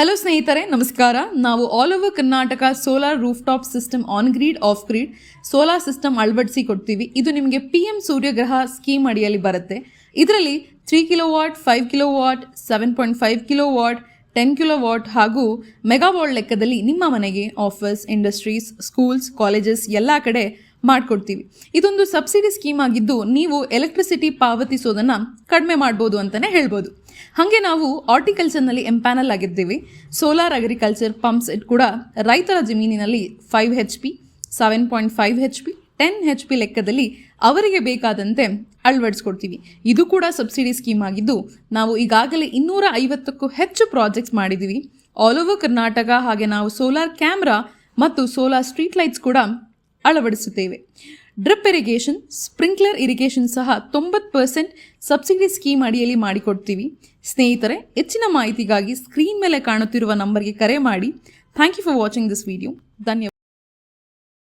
Hello ಸ್ನೇಹಿತರೆ, ನಮಸ್ಕಾರ. ನಾವು all over Karnataka solar roof top system on grid off grid solar system ಅಳವಡಿಸಿ ಕೊಡ್ತೀವಿ. ಇದು ನಿಮಗೆ ಪಿ ಎಂ ಸೂರ್ಯಗ್ರಹ ಸ್ಕೀಮ್ ಅಡಿಯಲ್ಲಿ ಬರುತ್ತೆ. ಇದರಲ್ಲಿ three kilo watt five kilo watt seven point five kilo watt ten kilo watt ಹಾಗೂ ಮೆಗಾವಾಟ್ ಲೆಕ್ಕದಲ್ಲಿ ನಿಮ್ಮ ಮನೆಗೆ ಆಫೀಸ್ ಇಂಡಸ್ಟ್ರೀಸ್ ಸ್ಕೂಲ್ಸ್ ಕಾಲೇಜಸ್ ಎಲ್ಲ ಕಡೆ ಮಾಡಿಕೊಡ್ತೀವಿ. ಇದೊಂದು ಸಬ್ಸಿಡಿ ಸ್ಕೀಮ್ ಆಗಿದ್ದು ನೀವು ಎಲೆಕ್ಟ್ರಿಸಿಟಿ ಪಾವತಿಸೋದನ್ನು ಕಡಿಮೆ ಮಾಡ್ಬೋದು ಅಂತಲೇ ಹೇಳ್ಬೋದು. ಹಾಗೆ ನಾವು ಆರ್ಟಿಕಲ್ಚರ್ನಲ್ಲಿ ಎಂಪ್ಯಾನಲ್ ಆಗಿದ್ದೀವಿ. ಸೋಲಾರ್ ಅಗ್ರಿಕಲ್ಚರ್ ಪಂಪ್ಸ್ ಇಟ್ ಕೂಡ ರೈತರ ಜಮೀನಿನಲ್ಲಿ five H P, seven point five H P, ten H P ಲೆಕ್ಕದಲ್ಲಿ ಅವರಿಗೆ ಬೇಕಾದಂತೆ ಅಳವಡಿಸ್ಕೊಡ್ತೀವಿ. ಇದು ಕೂಡ ಸಬ್ಸಿಡಿ ಸ್ಕೀಮ್ ಆಗಿದ್ದು, ನಾವು ಈಗಾಗಲೇ ಇನ್ನೂರ ಐವತ್ತಕ್ಕೂ ಹೆಚ್ಚು ಪ್ರಾಜೆಕ್ಟ್ಸ್ ಮಾಡಿದ್ದೀವಿ ಆಲ್ ಓವರ್ ಕರ್ನಾಟಕ ಹಾಗೆ ನಾವು ಸೋಲಾರ್ ಕ್ಯಾಮ್ರಾ ಮತ್ತು ಸೋಲಾರ್ ಸ್ಟ್ರೀಟ್ ಲೈಟ್ಸ್ ಕೂಡ ಅಳವಡಿಸುತ್ತೇವೆ. ಡ್ರಿಪ್ ಇರಿಗೇಷನ್, ಸ್ಪ್ರಿಂಕ್ಲರ್ ಇರಿಗೇಷನ್ ಸಹ ತೊಂಬತ್ತು ಪರ್ಸೆಂಟ್ ಸಬ್ಸಿಡಿ ಸ್ಕೀಮ್ ಅಡಿಯಲ್ಲಿ ಮಾಡಿಕೊಡ್ತೀವಿ. ಸ್ನೇಹಿತರೆ, ಹೆಚ್ಚಿನ ಮಾಹಿತಿಗಾಗಿ ಸ್ಕ್ರೀನ್ ಮೇಲೆ ಕಾಣುತ್ತಿರುವ ನಂಬರ್ಗೆ ಕರೆ ಮಾಡಿ. Thank you for watching this video ಧನ್ಯವಾದ.